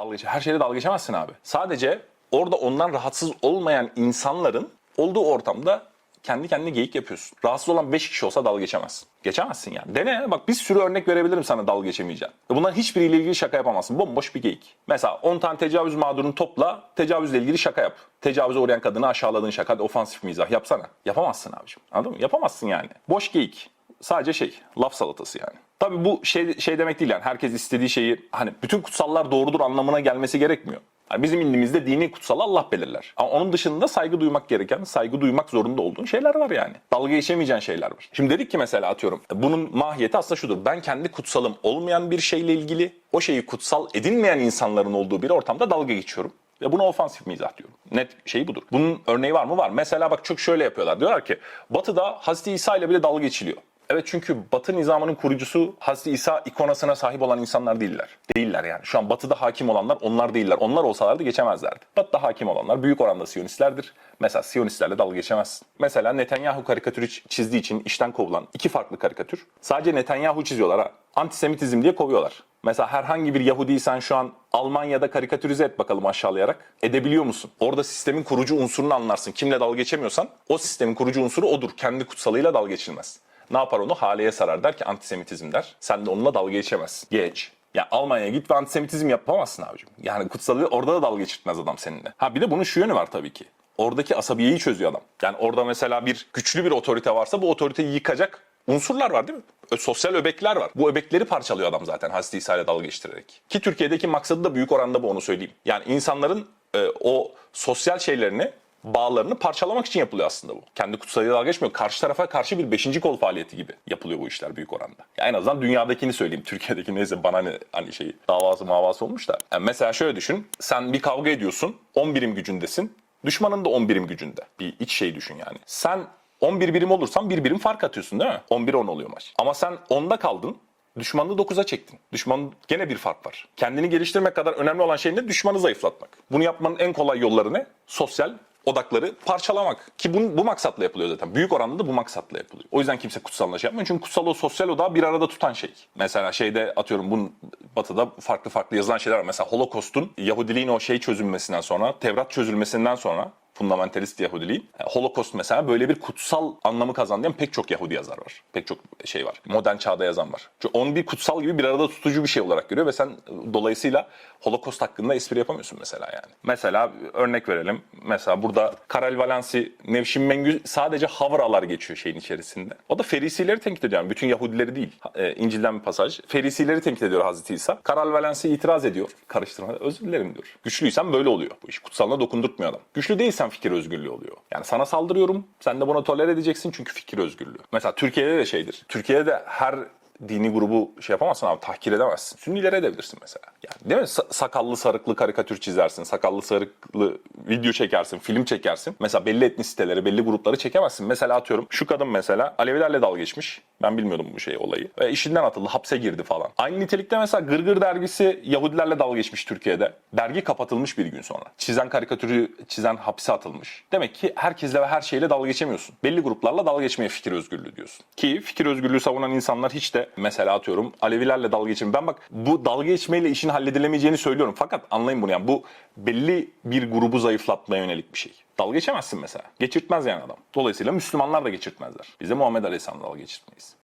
dalga geç. Her şeyle dalga geçemezsin abi. Sadece orada ondan rahatsız olmayan insanların olduğu ortamda kendi kendine geyik yapıyorsun. Rahatsız olan 5 kişi olsa dalga geçemezsin. Geçemezsin yani. Dene bak bir sürü örnek verebilirim sana dalga geçemeyeceğin. Bunların hiçbiriyle ilgili şaka yapamazsın. Bomboş bir geyik. Mesela 10 tane tecavüz mağdurunu topla, tecavüzle ilgili şaka yap. Tecavüze uğrayan kadını aşağıladığın şaka, hadi ofansif mizah yapsana. Yapamazsın abiciğim. Anladın mı? Yapamazsın yani. Boş geyik. Sadece şey, laf salatası yani. Tabii bu şey şey demek değil yani herkes istediği şeyi hani bütün kutsallar doğrudur anlamına gelmesi gerekmiyor. Yani bizim indimizde dini kutsal Allah belirler. Ama onun dışında saygı duymak gereken, saygı duymak zorunda olduğun şeyler var yani. Dalga geçemeyeceğin şeyler var. Şimdi dedik ki mesela atıyorum bunun mahiyeti aslında şudur. Ben kendi kutsalım olmayan bir şeyle ilgili o şeyi kutsal edinmeyen insanların olduğu bir ortamda dalga geçiyorum. Ve buna ofansif mizah diyorum. Net şey budur. Bunun örneği var mı? Var. Mesela bak çok şöyle yapıyorlar. Diyorlar ki Batı'da Hazreti İsa ile bile dalga geçiliyor. Evet çünkü Batı nizamının kurucusu Hazreti İsa ikonasına sahip olan insanlar değiller. Değiller yani. Şu an Batı'da hakim olanlar onlar değiller. Onlar olsalardı geçemezlerdi. Batı'da hakim olanlar büyük oranda Siyonistlerdir. Mesela Siyonistlerle dalga geçemezsin. Mesela Netanyahu karikatürü çizdiği için işten kovulan iki farklı karikatür. Sadece Netanyahu çiziyorlar ha. Antisemitizm diye kovuyorlar. Mesela herhangi bir Yahudiysen şu an Almanya'da karikatürize et bakalım aşağılayarak. Edebiliyor musun? Orada sistemin kurucu unsurunu anlarsın. Kimle dalga geçemiyorsan o sistemin kurucu unsuru odur. Kendi kutsalıyla dalga geçilmez. Ne yapar onu? Haleye sarar der ki antisemitizm der. Sen de onunla dalga geçemezsin. Geç. Ya Almanya'ya git ve antisemitizm yapamazsın abicim. Yani kutsalı orada da dalga geçirtmez adam seninle. Ha bir de bunun şu yönü var tabii ki. Oradaki asabiyeyi çözüyor adam. Yani orada mesela bir güçlü bir otorite varsa bu otoriteyi yıkacak unsurlar var değil mi? Ö- Sosyal öbekler var. Bu öbekleri parçalıyor adam zaten Hazreti İsa ile dalga geçtirerek. Ki Türkiye'deki maksadı da büyük oranda bu onu söyleyeyim. Yani insanların e, o sosyal şeylerini bağlarını parçalamak için yapılıyor aslında bu. Kendi kutsalıyla dalga geçmiyor. Karşı tarafa karşı bir beşinci kol faaliyeti gibi yapılıyor bu işler büyük oranda. Ya en azından dünyadakini söyleyeyim. Türkiye'deki neyse bana ne hani şey davası mavası olmuş da. Yani mesela şöyle düşün. Sen bir kavga ediyorsun. 10 birim gücündesin. Düşmanın da 10 birim gücünde. Bir iç şey düşün yani. Sen 11 birim olursan bir birim fark atıyorsun değil mi? 11-10 oluyor maç. Ama sen 10'da kaldın. Düşmanını 9'a çektin. Düşmanın gene bir fark var. Kendini geliştirmek kadar önemli olan şey ne? Düşmanı zayıflatmak. Bunu yapmanın en kolay yolları ne? Sosyal odakları parçalamak. Ki bu, bu maksatla yapılıyor zaten. Büyük oranda da bu maksatla yapılıyor. O yüzden kimse kutsalına şey yapmıyor. Çünkü kutsal o sosyal odağı bir arada tutan şey. Mesela şeyde atıyorum bunun batıda farklı farklı yazılan şeyler var. Mesela Holocaust'un Yahudiliğin o şey çözülmesinden sonra, Tevrat çözülmesinden sonra fundamentalist Yahudiliğin. Yani Holocaust mesela böyle bir kutsal anlamı kazandıran pek çok Yahudi yazar var. Pek çok şey var. Modern çağda yazan var. Çünkü onu bir kutsal gibi bir arada tutucu bir şey olarak görüyor ve sen dolayısıyla Holocaust hakkında espri yapamıyorsun mesela yani. Mesela örnek verelim. Mesela burada Karel Valensi, Nevşin Mengü sadece havralar geçiyor şeyin içerisinde. O da Ferisileri tenkit ediyor. Yani bütün Yahudileri değil. Ee, İncil'den bir pasaj. Ferisileri tenkit ediyor Hazreti İsa. Karel Valensi itiraz ediyor. Karıştırma. Özür dilerim diyor. Güçlüysen böyle oluyor. Bu iş kutsalına dokundurtmuyor adam. Güçlü değilsen fikir özgürlüğü oluyor. Yani sana saldırıyorum. Sen de buna tolere edeceksin çünkü fikir özgürlüğü. Mesela Türkiye'de de şeydir. Türkiye'de de her dini grubu şey yapamazsın abi tahkir edemezsin. Sünnilere edebilirsin mesela. Yani değil mi? Sa- sakallı sarıklı karikatür çizersin. Sakallı sarıklı video çekersin, film çekersin. Mesela belli etnisiteleri, belli grupları çekemezsin. Mesela atıyorum şu kadın mesela Alevilerle dalga geçmiş. Ben bilmiyordum bu şey olayı. Ve işinden atıldı, hapse girdi falan. Aynı nitelikte mesela Gırgır dergisi Yahudilerle dalga geçmiş Türkiye'de. Dergi kapatılmış bir gün sonra. Çizen karikatürü çizen hapse atılmış. Demek ki herkesle ve her şeyle dalga geçemiyorsun. Belli gruplarla dalga geçmeye fikir özgürlüğü diyorsun. Ki fikir özgürlüğü savunan insanlar hiç de mesela atıyorum Alevilerle dalga geçin. Ben bak bu dalga geçmeyle işin halledilemeyeceğini söylüyorum. Fakat anlayın bunu yani bu belli bir grubu zayıflatmaya yönelik bir şey. Dalga geçemezsin mesela. Geçirtmez yani adam. Dolayısıyla Müslümanlar da geçirtmezler. Biz de Muhammed Aleyhisselam'la dalga geçirtmeyiz.